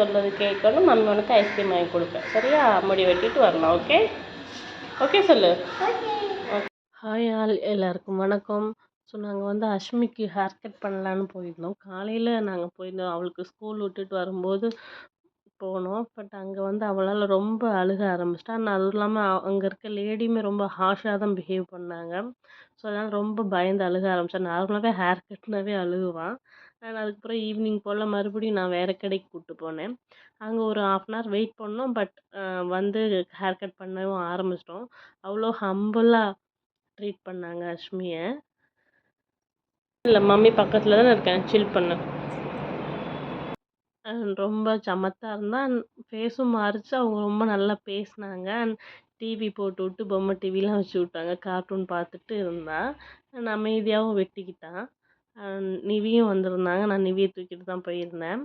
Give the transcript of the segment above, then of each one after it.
சொல்கிறது கேட்கணும். மம்மி உனக்கு ஐஸ்கிரீம் வாங்கி கொடுப்பேன். சரியா? முடி வெட்டிட்டு வரலாம் ஓகே ஓகே சொல்லு. ஹாய் ஆல் எல்லாருக்கும் வணக்கம். ஸோ நாங்கள் வந்து அஷ்மிக்கு ஹேர் கட் பண்ணலான்னு போயிருந்தோம். காலையில் நாங்கள் போயிருந்தோம். அவளுக்கு ஸ்கூல் விட்டுட்டு வரும்போது போனோம். பட் அங்கே வந்து அவளால் ரொம்ப அழுக ஆரம்பிச்சிட்டா. நான் அதுவும் இல்லாமல் அங்கே இருக்க லேடியுமே ரொம்ப ஹார்ஷாக தான் பிஹேவ் பண்ணாங்க. ஸோ அதனால் ரொம்ப பயந்து அழுக ஆரம்பித்தா நார்மலாகவே ஹேர் கட்னாவே அழுகுவான் நான் அதுக்கப்புறம் ஈவினிங் போல் மறுபடியும் நான் வேறு கடைக்கு கூப்பிட்டு போனேன். அங்கே ஒரு ஆஃப் அன் அவர் வெயிட் பண்ணோம். பட் வந்து ஹேர் கட் பண்ணவும் ஆரம்பிச்சிட்டோம். அவ்வளோ ஹம்பிளாக ட்ரீட் பண்ணாங்க அஷ்மியை. இல்லை மம்மி பக்கத்தில் தான் இருக்கேன். சில் பண்ணு. ரொம்ப சமத்தாக இருந்தால் ஃபேஸும் மாறிச்சு. அவங்க ரொம்ப நல்லா பேசினாங்க. அண்ட் டிவி போட்டு விட்டு பொம்மை டிவிலாம் வச்சு விட்டாங்க. கார்ட்டூன் பார்த்துட்டு இருந்தா. அண்ட் அமைதியாகவும் வெட்டிக்கிட்டான். நிவியும் வந்திருந்தாங்க. நான் நிவியை தூக்கிட்டு தான் போயிருந்தேன்.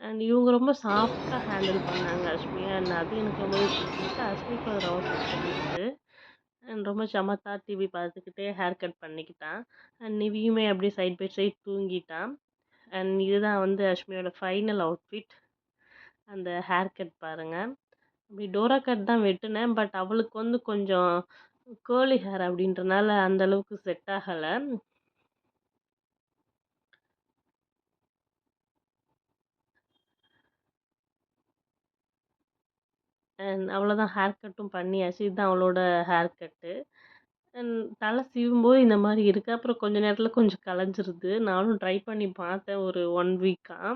அண்ட் இவங்க ரொம்ப சாஃப்டாக ஹேண்டில் பண்ணாங்க அஷ்மி அண்ட் அது எனக்கு ரொம்பவே பிடிச்சிருக்கு அஸ்மிக்கு அது ரொம்ப பிடிச்சிருந்துச்சு அண்ட் ரொம்ப சமத்தா டிவி பார்த்துக்கிட்டே ஹேர் கட் பண்ணிக்கிட்டான். அண்ட் நிவியுமே அப்படியே சைட் பை சைட் தூங்கிட்டான். அண்ட் இதுதான் வந்து அஷ்மியோட ஃபைனல் அவுட்ஃபிட் அந்த ஹேர் கட் பாருங்கள் அப்படி டோரா கட் தான் வெட்டினேன். பட் அவளுக்கு வந்து கொஞ்சம் கேர்லி ஹேர் அப்படின்றனால அந்த அளவுக்கு செட் ஆகலை. அண்ட் அவ்வளோதான் ஹேர் கட்டும் பண்ணியாச்சு. இதுதான் அவளோட ஹேர் கட்டு அண்ட் தலை சீவும்போது இந்த மாதிரி இருக்குது அப்புறம் கொஞ்ச நேரத்தில் கொஞ்சம் கலைஞ்சிருது. நானும் ட்ரை பண்ணி பார்த்தேன். ஒரு ஒன் வீக்காக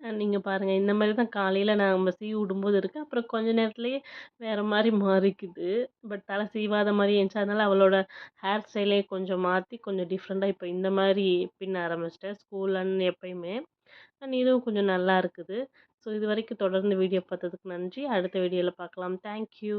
நீங்கள் பாருங்கள் இந்த மாதிரி தான் காலையில் நம்ம சீவி விடும்போது இருக்குது அப்புறம் கொஞ்ச நேரத்துலேயே வேறு மாதிரி மாறிக்குது. பட் தலை சீவாத மாதிரி இருந்துச்சு. அதனால் அவளோட ஹேர் ஸ்டைலே கொஞ்சம் மாற்றி கொஞ்சம் டிஃப்ரெண்ட்டாக இப்போ இந்த மாதிரி பின்ன ஆரம்பிச்சிட்டேன். ஸ்கூல் அண்ட் எப்பயுமே. அண்ட் இதுவும் கொஞ்சம் நல்லா இருக்குது. ஸோ இது வரைக்கும் தொடர்ந்து வீடியோ பார்த்ததுக்கு நன்றி. அடுத்த வீடியோவில் பார்க்கலாம். தேங்க்யூ.